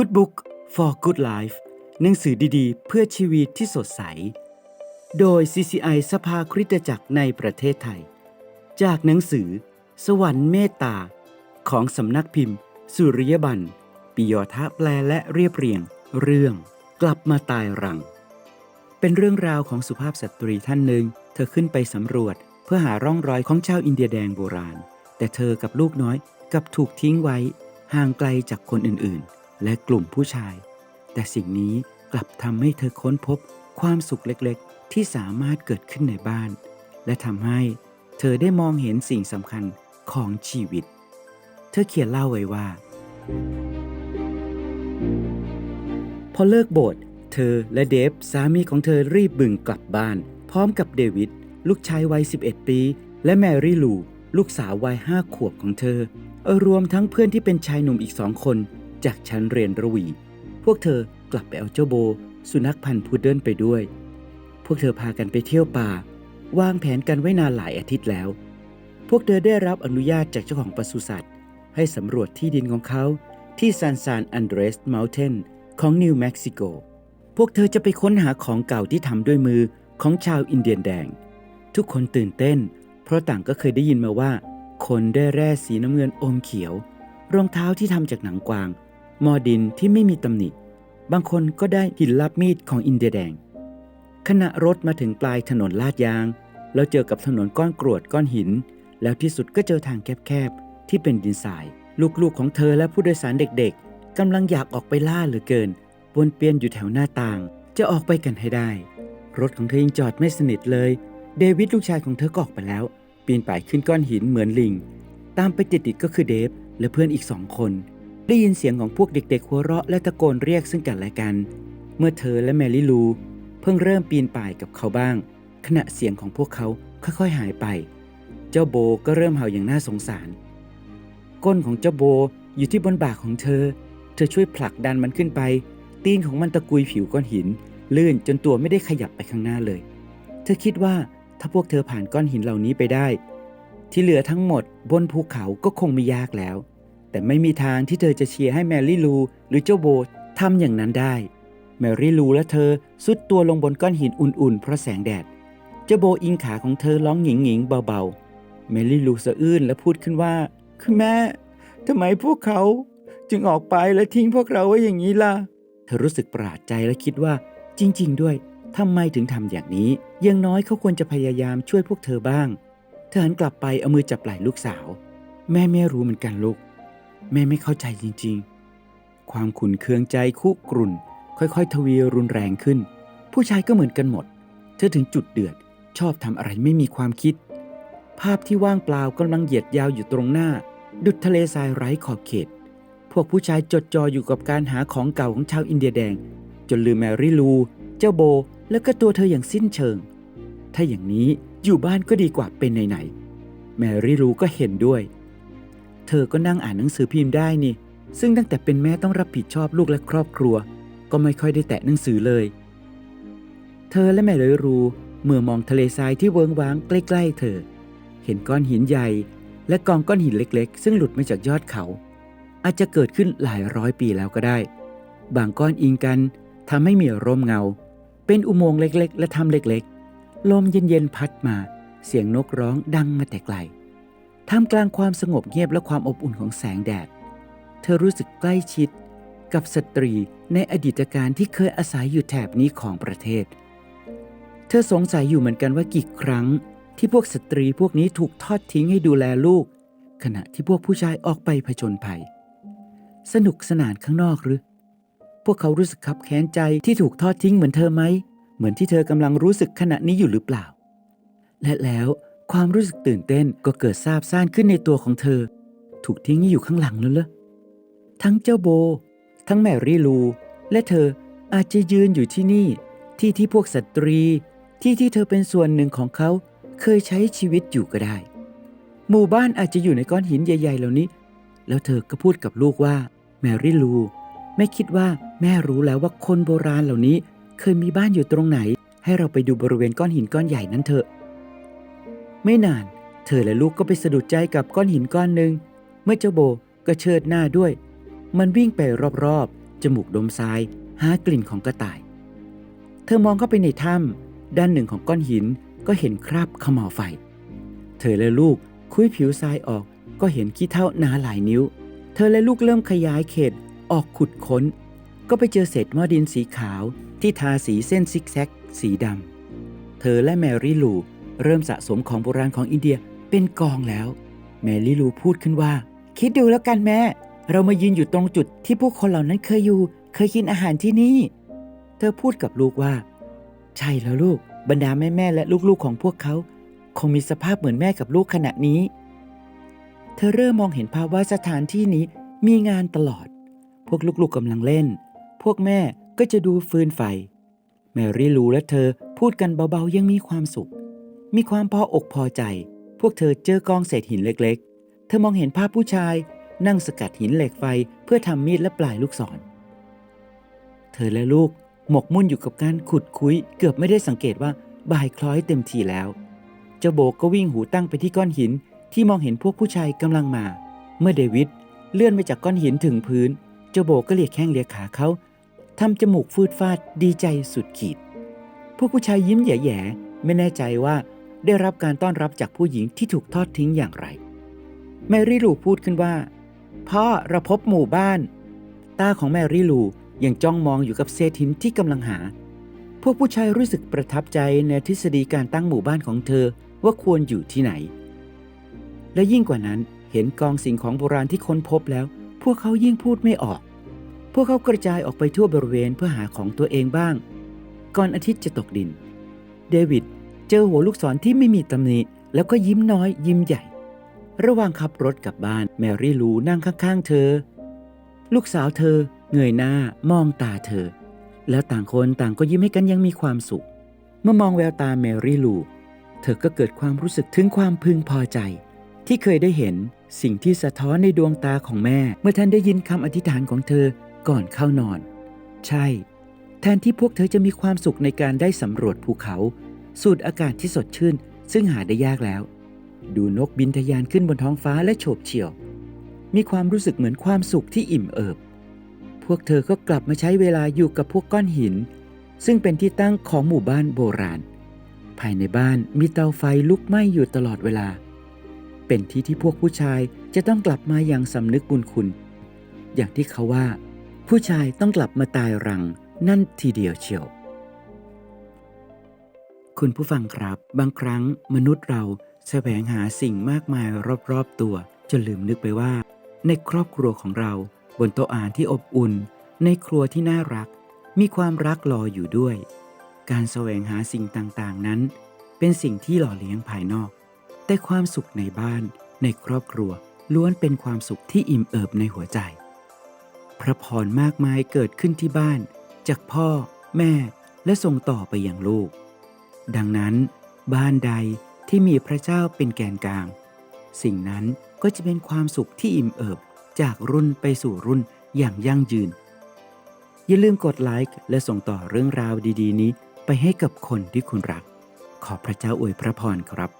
Good Book for Good Life หนังสือดีๆ เพื่อชีวิตที่สดใส โดย CCI สภาคริสตจักรในประเทศไทย จากหนังสือ สวรรค์เมตตา ของสำนักพิมพ์ สุริยบันปิยทะแปลและเรียบเรียง เรื่อง กลับมาตายรัง เป็นเรื่องราวของสุภาพสตรีท่านหนึ่ง เธอขึ้นไปสำรวจเพื่อหาร่องรอยของชาวอินเดียแดงโบราณ แต่เธอกับลูกน้อยกับถูกทิ้งไว้ห่างไกลจากคนอื่นๆ และกลุ่มผู้ชาย แต่สิ่งนี้กลับทำให้เธอค้นพบความสุขเล็กๆ ที่สามารถเกิดขึ้นในบ้าน และทำให้เธอได้มองเห็นสิ่งสำคัญของชีวิต เธอเขียนเล่าไว้ว่า พอเลิกโบสถ์เธอและเดฟสามีของเธอรีบบึงกลับบ้าน พร้อมกับเดวิดลูกชายวัย 11 ปี และแมรี่ลู ลูกสาววัย5ขวบของเธอ รวมทั้งเพื่อนที่เป็นชายหนุ่มอีกสองคน จากชั้นเรียนระวี พวกเธอกลับไปเอาเจ้าโบ สุนัขพันธุ์พุดเดิ้ลไปด้วย พวกเธอพากันไปเที่ยวป่า วางแผนกันไว้นานหลายอาทิตย์แล้ว พวกเธอได้รับอนุญาตจากเจ้าของปศุสัตว์ ให้สำรวจที่ดินของเขาที่ซานซานอันเดรสเมลเทนของนิวเม็กซิโก พวกเธอจะไปค้นหาของเก่าที่ทำด้วยมือของชาวอินเดียนแดง ทุกคนตื่นเต้น เพราะต่างก็เคยได้ยินมาว่า คนได้แร่สีน้ำเงินอมเขียว รองเท้าที่ทำจากหนังกวาง มอดินที่ไม่มีตำหนิ บางคนก็ได้หินลับมีดของอินเดียแดง ขณะรถมาถึงปลายถนนลาดยาง แล้วเจอกับถนนก้อนกรวดก้อนหิน แล้วที่สุดก็เจอทางแคบๆ ที่เป็นดินทราย ลูกๆของเธอและผู้โดยสารเด็กๆกำลังอยากออกไปล่าเหลือเกินวนเปียนอยู่แถวหน้าต่าง จะออกไปกันให้ได้ รถของเธอยังจอดไม่สนิทเลย เดวิดลูกชายของเธอก็ออกไปแล้ว ปีนป่ายขึ้นก้อนหินเหมือนลิง ตามไปติดๆก็คือเดฟและเพื่อนอีกสองคน ได้ยินเสียงของพวกเด็กๆหัวเราะและตะโกนเรียกซึ่งกันและกัน เมื่อเธอและแมรี่ลู เพิ่งเริ่มปีนป่ายกับเขาบ้าง ขณะเสียงของพวกเขาค่อยๆหายไป เจ้าโบก็เริ่มเห่าอย่างน่าสงสาร ก้นของเจ้าโบอยู่ที่บนบ่าของเธอ เธอช่วยผลักดันมันขึ้นไป ตีนของมันตะกุยผิวก้อนหิน ลื่นจนตัวไม่ได้ขยับไปข้างหน้าเลย เธอคิดว่าถ้าพวกเธอผ่านก้อนหินเหล่านี้ไปได้ ที่เหลือทั้งหมดบนภูเขาก็คงไม่ยากแล้ว แต่ไม่มีทางที่เธอจะเชียร์ให้แมรี่ลูหรือเจ้าโบทำอย่างนั้นได้ แมรี่ลูและเธอสุดตัวลงบนก้อนหินอุ่นๆ เพราะแสงแดด เจ้าโบอิงขาของเธอร้องหงิงๆเบาๆ แมรี่ลูสะอื้นและพูดขึ้นว่าคือแม่ทำไมพวกเขาจึงออกไปและทิ้งพวกเราไว้อย่างนี้ล่ะ เธอรู้สึกประหลาดใจและคิดว่า จริง ๆ ด้วยทำไมถึงทำอย่างนี้ยังน้อยเขาควรจะพยายามช่วยพวกเธอบ้าง เธอหันกลับไปเอามือจับไหล่ลูกสาว แม่ไม่รู้เหมือนกันลูก แม่ไม่เข้าใจจริงๆ ความขุนเคืองใจคุกรุ่น ค่อยๆ ทวีรุนแรงขึ้น ผู้ชายก็เหมือนกันหมด เธอถึงจุดเดือด ชอบทำอะไรไม่มีความคิด ภาพที่ว่างเปล่ากำลังเหยียดยาวอยู่ตรงหน้า ดุจทะเลทรายไร้ขอบเขต พวกผู้ชายจดจ่ออยู่กับการหาของเก่าของชาวอินเดียแดง จนลืมแมรี่ลู เจ้าโบ และก็ตัวเธออย่างสิ้นเชิง ถ้าอย่างนี้อยู่บ้านก็ดีกว่าเป็นไหนๆแมรี่ลูก็เห็นด้วย เธอก็นั่งอ่านหนังสือพิมพ์ได้นี่ ซึ่งตั้งแต่เป็นแม่ต้องรับผิดชอบลูกและครอบครัว ก็ไม่ค่อยได้แตะหนังสือเลย เธอและแม่เลยรู้เมื่อมองทะเลทรายที่เวิงว้างใกล้ ๆ เธอ เห็นก้อนหินใหญ่ และกองก้อนหินเล็ก ๆ ซึ่งหลุดมาจากยอดเขา อาจจะเกิดขึ้นหลายร้อยปีแล้วก็ได้ บางก้อนอิงกันทำให้มีร่มเงา เป็นอุโมงค์เล็ก ๆ และถ้ำเล็ก ๆ ลมเย็น ๆ พัดมา เสียงนกร้องดังมาแต่ไกล ท่ามกลางความสงบเงียบและความอบอุ่นของแสงแดด เธอรู้สึกใกล้ชิดกับสตรีในอดีตการที่เคยอาศัยอยู่แถบนี้ของประเทศ เธอสงสัยอยู่เหมือนกันว่ากี่ครั้ง ที่พวกสตรีพวกนี้ถูกทอดทิ้งให้ดูแลลูก ขณะที่พวกผู้ชายออกไปผจญภัย สนุกสนานข้างนอกหรือ พวกเขารู้สึกขับแค้นใจที่ถูกทอดทิ้งเหมือนเธอไหม เหมือนที่เธอกำลังรู้สึกขณะนี้อยู่หรือเปล่า และแล้ว ความรู้สึกตื่นเต้นก็เกิดซาบซ่านขึ้นในตัวของเธอ ถูกทิ้งอยู่ข้างหลังแล้วเหรอทั้งเจ้าโบ ทั้งแมรี่ลู และเธออาจจะยืนอยู่ที่นี่ ที่ที่พวกสตรี ที่ที่เธอเป็นส่วนหนึ่งของเขา เคยใช้ชีวิตอยู่ก็ได้ หมู่บ้านอาจจะอยู่ในก้อนหินใหญ่ ๆ เหล่านี้ แล้วเธอก็พูดกับลูกว่า แมรี่ลู ไม่คิดว่าแม่รู้แล้วว่าคนโบราณเหล่านี้ เคยมีบ้านอยู่ตรงไหน ให้เราไปดูบริเวณก้อนหินก้อนใหญ่นั้นเถอะ ไม่นาน เธอและลูกก็ไปสะดุดใจกับก้อนหินก้อนหนึ่ง เมื่อเจ้าโบก็เชิดหน้าด้วย มันวิ่งไปรอบๆ จมูกดมทราย หากลิ่นของกระต่าย เธอมองเข้าไปในถ้ำด้านหนึ่งของก้อนหินก็เห็นคราบขม่าวไฟ เธอและลูกคุยผิวทรายออกก็เห็นขี้เท่าหนาหลายนิ้ว เธอและลูกเริ่มขยายเขตออกขุดค้น ก็ไปเจอเศษหม้อดินสีขาวที่ทาสีเส้นซิกแซกสีดำ เธอและแมรี่ลู เริ่มสะสมของโบราณของอินเดียเป็นกองแล้ว แมรี่ลูพูดขึ้นว่า คิดดูแล้วกันแม่ เรามายืนอยู่ตรงจุดที่พวกคนเหล่านั้นเคยอยู่ เคยกินอาหารที่นี่ เธอพูดกับลูกว่า ใช่แล้วลูก บรรดาแม่ๆและลูกๆของพวกเขา คงมีสภาพเหมือนแม่กับลูกขณะนี้ เธอเริ่มมองเห็นภาพว่าสถานที่นี้มีงานตลอด พวกลูกๆกำลังเล่น พวกแม่ก็จะดูฟืนไฟ แมรี่ลูและเธอพูดกันเบาๆยังมีความสุข มีความพออกพอใจ พวกเธอเจอกองเศษหินเล็กๆ เธอมองเห็นภาพผู้ชาย นั่งสกัดหินเหล็กไฟเพื่อทำมีดและปลายลูกศร เธอและลูกหมกมุ่นอยู่กับการขุดคุยเกือบไม่ได้สังเกตว่าบ่ายคล้อยเต็มทีแล้ว เจ้าโบกก็วิ่งหูตั้งไปที่ก้อนหินที่มองเห็นพวกผู้ชายกำลังมา เมื่อเดวิดเลื่อนไปจากก้อนหินถึงพื้น เจ้าโบก็เลียแข้งเลียขาเขาทำจมูกฟืดฟาดดีใจสุดขีด พวกผู้ชายยิ้มแย่ๆไม่แน่ใจว่า ได้รับการต้อนรับจากผู้หญิงที่ถูกทอดทิ้งอย่างไร แมรี่ลูพูดขึ้นว่า พ่อเราพบหมู่บ้าน ตาของแมรี่ลูยังจ้องมองอยู่กับเศษหินที่กำลังหา พวกผู้ชายรู้สึกประทับใจในทฤษฎีการตั้งหมู่บ้านของเธอว่าควรอยู่ที่ไหน และยิ่งกว่านั้นเห็นกองสิ่งของโบราณที่ค้นพบแล้ว พวกเขายิ่งพูดไม่ออก พวกเขากระจายออกไปทั่วบริเวณเพื่อหาของตัวเองบ้าง ก่อนอาทิตย์จะตกดิน เดวิด เจอหัวลูกศรที่ไม่มีตำหนิ แล้วก็ยิ้มน้อยยิ้มใหญ่ ระหว่างขับรถกลับบ้านแมรี่ลูนั่งข้างๆ เธอ ลูกสาวเธอ เงยหน้ามองตาเธอ แล้วต่างคนต่างก็ยิ้มให้กันยังมีความสุข เมื่อมองแววตาแมรี่ลูเธอก็เกิดความรู้สึกถึงความพึงพอใจ ที่เคยได้เห็นสิ่งที่สะท้อนในดวงตาของแม่ เมื่อท่านได้ยินคำอธิษฐานของเธอก่อนเข้านอน ใช่ แทนที่พวกเธอจะมีความสุขในการได้สำรวจภูเขา สูดอากาศที่สดชื่น ซึ่งหาได้ยากแล้ว ดูนกบินทะยานขึ้นบนท้องฟ้าและโฉบเฉี่ยว มีความรู้สึกเหมือนความสุขที่อิ่มเอิบ พวกเธอก็กลับมาใช้เวลาอยู่กับพวกก้อนหิน ซึ่งเป็นที่ตั้งของหมู่บ้านโบราณ ภายในบ้านมีเตาไฟลุกไหม้อยู่ตลอดเวลา เป็นที่ที่พวกผู้ชายจะต้องกลับมาอย่างสำนึกบุญคุณ อย่างที่เขาว่า ผู้ชายต้องกลับมาตายรังนั่นทีเดียวเชียว คุณผู้ฟังครับ บางครั้งมนุษย์เราแสวงหาสิ่งมากมายรอบๆตัว จนลืมนึกไปว่า ในครอบครัวของเรา บนโต๊ะอาหารที่อบอุ่น ในครัวที่น่ารัก มีความรักรออยู่ด้วย การแสวงหาสิ่งต่างๆนั้น เป็นสิ่งที่หล่อเลี้ยงภายนอก แต่ความสุขในบ้าน ในครอบครัวล้วนเป็นความสุขที่อิ่มเอิบในหัวใจ พระพรมากมายเกิดขึ้นที่บ้าน จากพ่อ แม่ และส่งต่อไปยังลูก ดังนั้น บ้านใดที่มีพระเจ้าเป็นแกนกลาง สิ่งนั้นก็จะเป็นความสุขที่อิ่มเอิบจากรุ่นไปสู่รุ่นอย่างยั่งยืน อย่าลืมกดไลค์และส่งต่อเรื่องราวดี ๆ นี้ไปให้กับคนที่คุณรัก ขอพระเจ้าอวยพระพรครับ